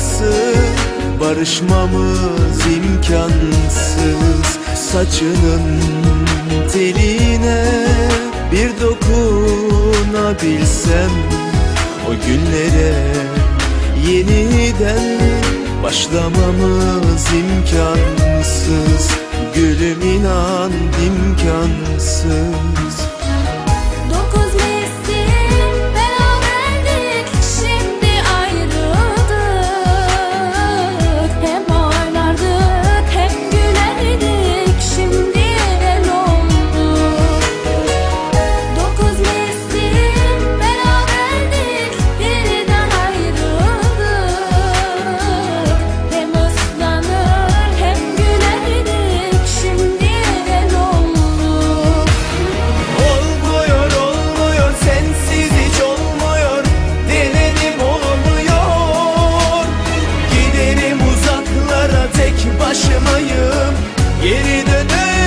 yarası barışmamız imkansız. Saçının teline bir dokunabilsem O günlere yeniden başlamamız imkansız. Gülüm inan imkansız tek başımayım Geri dönemiyor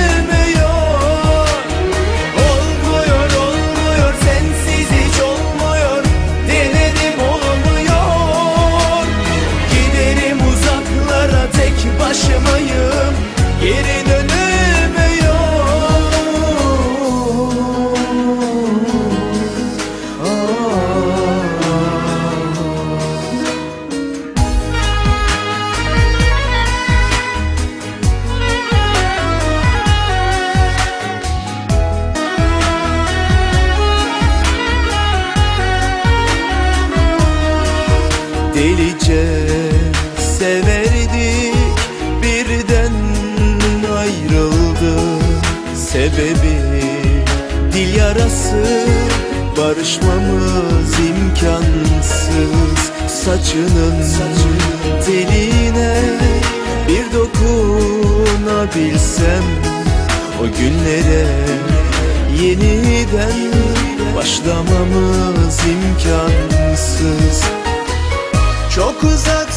severdik birden ayrıldı. Sebebi dil yarası. Barışmamız imkansız. Saçının teline bir dokunabilsem O günlere yeniden başlamamız imkansız. Çok uzaksın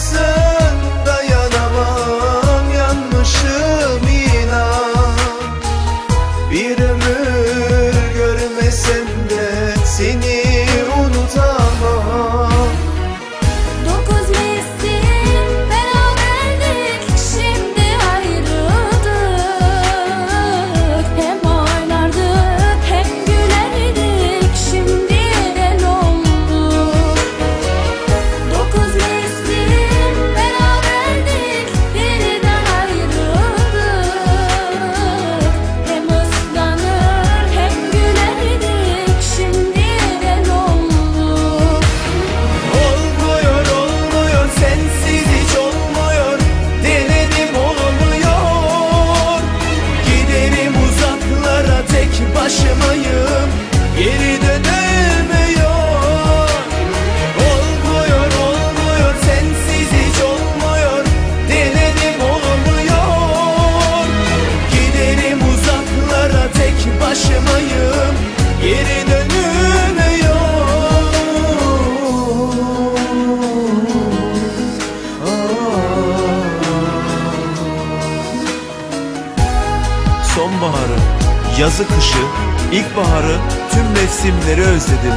yazı kışı, ilkbaharı, tüm mevsimleri özledim.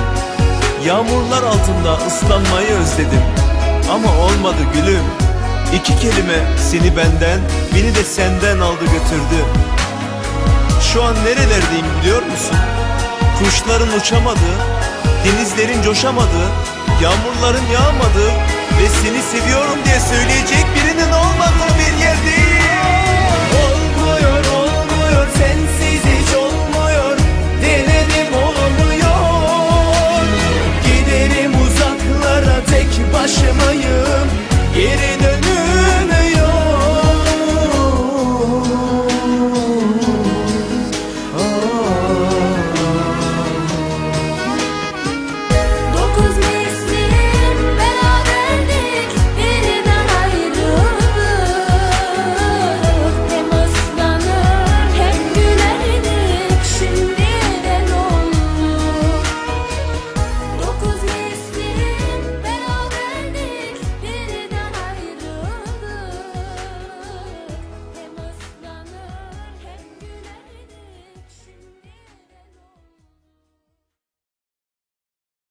Yağmurlar altında ıslanmayı özledim. Ama olmadı gülüm. İki kelime seni benden, beni de senden aldı götürdü. Şu an nerelerdeyim biliyor musun? Kuşların uçamadı, denizlerin coşamadı, yağmurların yağmadı ve seni seviyorum diye söyleyecek